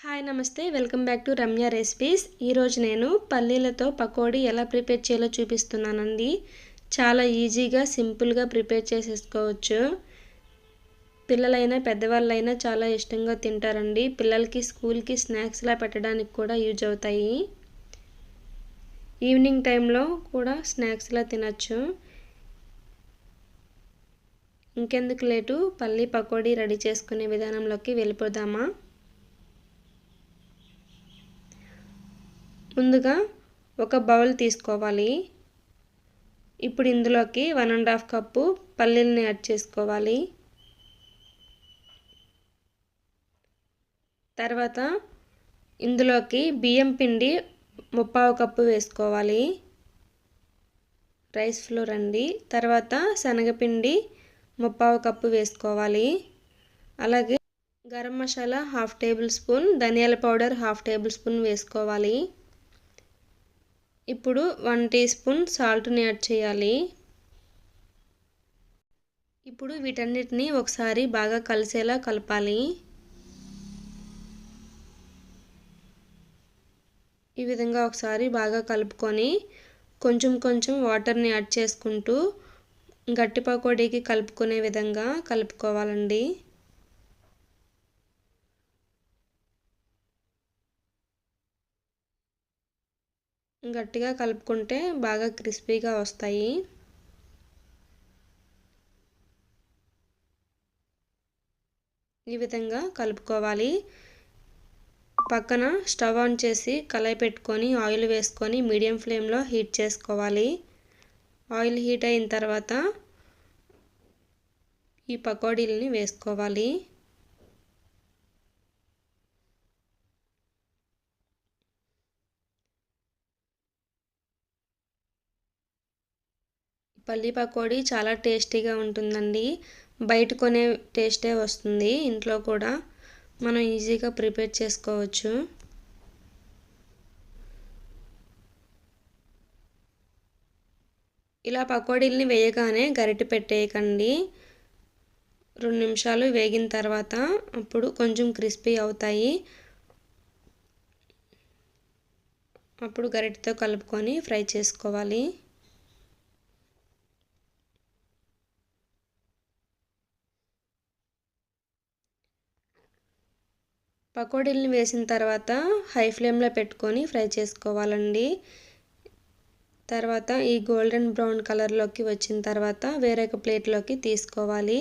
Hi నమస్తే. Welcome back to Ramya recipes. ఈరోజు నేను పల్లీలతో పకోడీ ఎలా ప్రిపేర్ చేయాలో చూపిస్తున్నానండి. చాలా ఈజీగా సింపుల్గా ప్రిపేర్ చేసేసుకోవచ్చు. పిల్లలైనా పెద్దవాళ్ళైనా చాలా ఇష్టంగా తింటారండి. పిల్లలకి స్కూల్కి స్నాక్స్లా పెట్టడానికి కూడా యూజ్ అవుతాయి. ఈవినింగ్ టైంలో కూడా స్నాక్స్లా తినచ్చు. ఇంకెందుకు లేటు? పల్లీ పకోడీ రెడీ చేసుకునే విధానంలోకి వెళ్ళిపోదామా? ముందుగా ఒక బౌల్ తీసుకోవాలి. ఇప్పుడు ఇందులోకి వన్ అండ్ హాఫ్ కప్పు పల్లీలని యాడ్ చేసుకోవాలి. తర్వాత ఇందులోకి బియ్యం పిండి ముప్పావు కప్పు వేసుకోవాలి. రైస్ ఫ్లోర్ అండి. తర్వాత శనగపిండి ముప్పావు కప్పు వేసుకోవాలి. అలాగే garam masala half tablespoon ధనియాల పౌడర్ హాఫ్ టేబుల్ స్పూన్ వేసుకోవాలి. ఇప్పుడు వన్ టీ స్పూన్ సాల్ట్ని యాడ్ చేయాలి. ఇప్పుడు వీటన్నిటిని ఒకసారి బాగా కలిసేలా కలపాలి. ఈ విధంగా ఒకసారి బాగా కలుపుకొని కొంచెం కొంచెం వాటర్ని యాడ్ చేసుకుంటూ గట్టి పకోడీకి కలుపుకునే విధంగా కలుపుకోవాలండి. గట్టిగా కలుపుకుంటే బాగా క్రిస్పీగా వస్తాయి. ఈ విధంగా కలుపుకోవాలి. పక్కన స్టవ్ ఆన్ చేసి కళాయి పెట్టుకొని ఆయిల్ వేసుకొని మీడియం ఫ్లేమ్లో హీట్ చేసుకోవాలి. ఆయిల్ హీట్ అయిన తర్వాత ఈ పకోడీలని వేసుకోవాలి. పల్లీ పకోడీ చాలా టేస్టీగా ఉంటుందండి. బయట కొనే టేస్టే వస్తుంది ఇంట్లో కూడా. మనం ఈజీగా ప్రిపేర్ చేసుకోవచ్చు. ఇలా పకోడీలని వేయగానే గరిటె పెట్టేయకండి. రెండు నిమిషాలు వేగిన తర్వాత అప్పుడు కొంచెం క్రిస్పీ అవుతాయి. అప్పుడు గరిటెతో కలుపుకొని ఫ్రై చేసుకోవాలి. పకోడీలను వేసిన తర్వాత హై ఫ్లేమ్లో పెట్టుకొని ఫ్రై చేసుకోవాలండి. తర్వాత ఈ గోల్డెన్ బ్రౌన్ కలర్లోకి వచ్చిన తర్వాత వేరొక ప్లేట్లోకి తీసుకోవాలి.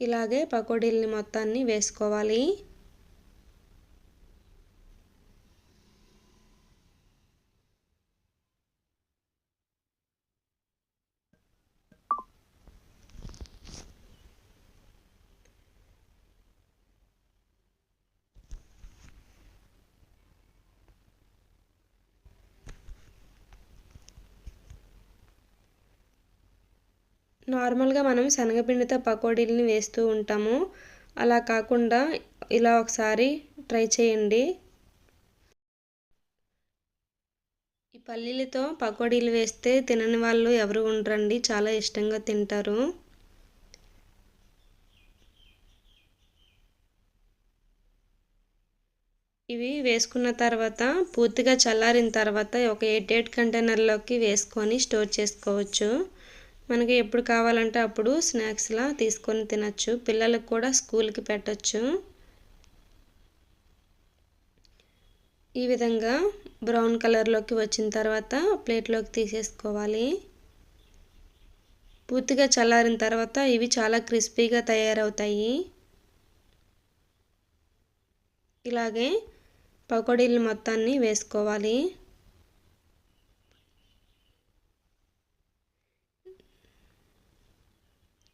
ఇలాగే పకోడీలని మొత్తాన్ని వేసుకోవాలి. నార్మల్గా మనం శనగపిండితో పకోడీలని వేస్తూ ఉంటాము. అలా కాకుండా ఇలా ఒకసారి ట్రై చేయండి. ఈ పల్లీలతో పకోడీలు వేస్తే తినని వాళ్ళు ఎవరు ఉండరండి. చాలా ఇష్టంగా తింటారు. ఇవి వేసుకున్న తర్వాత పూర్తిగా చల్లారిన తర్వాత ఒక ఎయిట్ ఎయిట్ కంటైనర్లోకి వేసుకొని స్టోర్ చేసుకోవచ్చు. మనకి ఎప్పుడు కావాలంటే అప్పుడు స్నాక్స్లా తీసుకొని తినచ్చు. పిల్లలకు కూడా స్కూల్కి పెట్టచ్చు. ఈ విధంగా బ్రౌన్ కలర్లోకి వచ్చిన తర్వాత ప్లేట్లోకి తీసేసుకోవాలి. పూర్తిగా చల్లారిన తర్వాత ఇవి చాలా క్రిస్పీగా తయారవుతాయి. ఇలాగే పకోడీలు మొత్తాన్ని వేసుకోవాలి.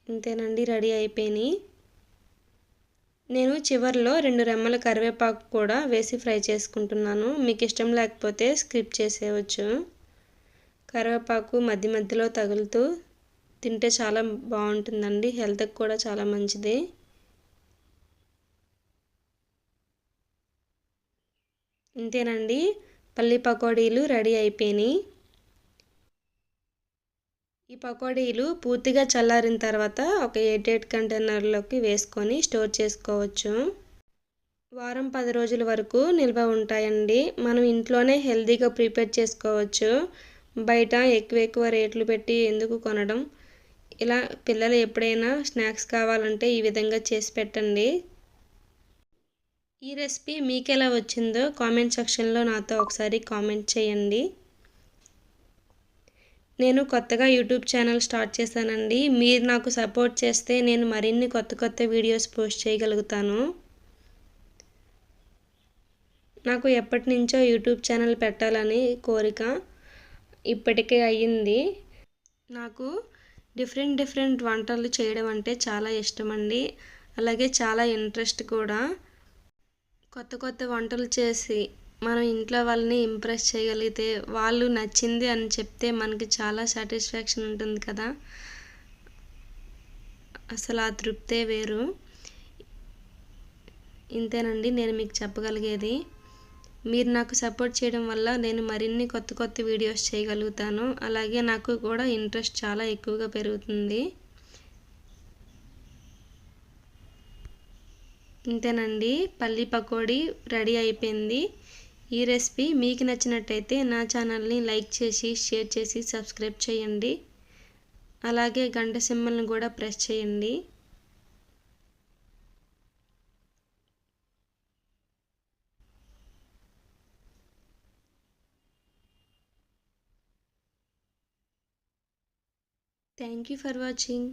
అంతేనండి రెడీ అయిపోయినాయి. నేను చివరిలో రెండు రెమ్మల కరివేపాకు కూడా వేసి ఫ్రై చేసుకుంటున్నాను. మీకు ఇష్టం లేకపోతే స్కిప్ చేసేయవచ్చు కరివేపాకు మధ్య మధ్యలో తగులుతూ తింటే చాలా బాగుంటుందండి హెల్త్కి కూడా చాలా మంచిది. ఇంతేనండి పల్లి పకోడీలు రెడీ అయిపోయినాయి. ఈ పకోడీలు పూర్తిగా చల్లారిన తర్వాత ఒక ఎయిట్ ఎయిట్ కంటైనర్లోకి వేసుకొని స్టోర్ చేసుకోవచ్చు. వారం పది రోజుల వరకు నిల్వ ఉంటాయండి. మనం ఇంట్లోనే హెల్తీగా ప్రిపేర్ చేసుకోవచ్చు. బయట ఎక్కువ ఎక్కువ రేట్లు పెట్టి ఎందుకు కొనడం? ఇలా పిల్లలు ఎప్పుడైనా స్నాక్స్ కావాలంటే ఈ విధంగా చేసి పెట్టండి. ఈ రెసిపీ మీకు ఎలా వచ్చిందో కామెంట్ సెక్షన్లో నాతో ఒకసారి కామెంట్ చేయండి. నేను కొత్తగా యూట్యూబ్ ఛానల్ స్టార్ట్ చేశానండి. మీరు నాకు సపోర్ట్ చేస్తే నేను మరిన్ని కొత్త కొత్త వీడియోస్ పోస్ట్ చేయగలుగుతాను. నాకు ఎప్పటి నుంచో యూట్యూబ్ ఛానల్ పెట్టాలని కోరిక ఇప్పటికే అయ్యింది. నాకు డిఫరెంట్ డిఫరెంట్ వంటలు చేయడం అంటే చాలా ఇష్టం అండి అలాగే చాలా ఇంట్రెస్ట్ కూడా. కొత్త కొత్త వంటలు చేసి మనం ఇంట్లో వాళ్ళని ఇంప్రెస్ చేయగలిగితే వాళ్ళు నచ్చింది అని చెప్తే మనకి చాలా సాటిస్ఫాక్షన్ ఉంటుంది కదా. అసలు ఆ తృప్తే వేరు. ఇంతేనండి నేను మీకు చెప్పగలిగేది. మీరు నాకు సపోర్ట్ చేయడం వల్ల నేను మరిన్ని కొత్త కొత్త వీడియోస్ చేయగలుగుతాను. అలాగే నాకు కూడా ఇంట్రెస్ట్ చాలా ఎక్కువగా పెరుగుతుంది. ఇంతేనండి పల్లి పకోడీ రెడీ అయిపోయింది. ఈ రెసిపీ మీకు నచ్చినట్టయితే నా ఛానల్ని లైక్ చేసి షేర్ చేసి సబ్స్క్రైబ్ చేయండి. అలాగే గంట సింబల్ని కూడా ప్రెస్ చేయండి. Thank you for watching.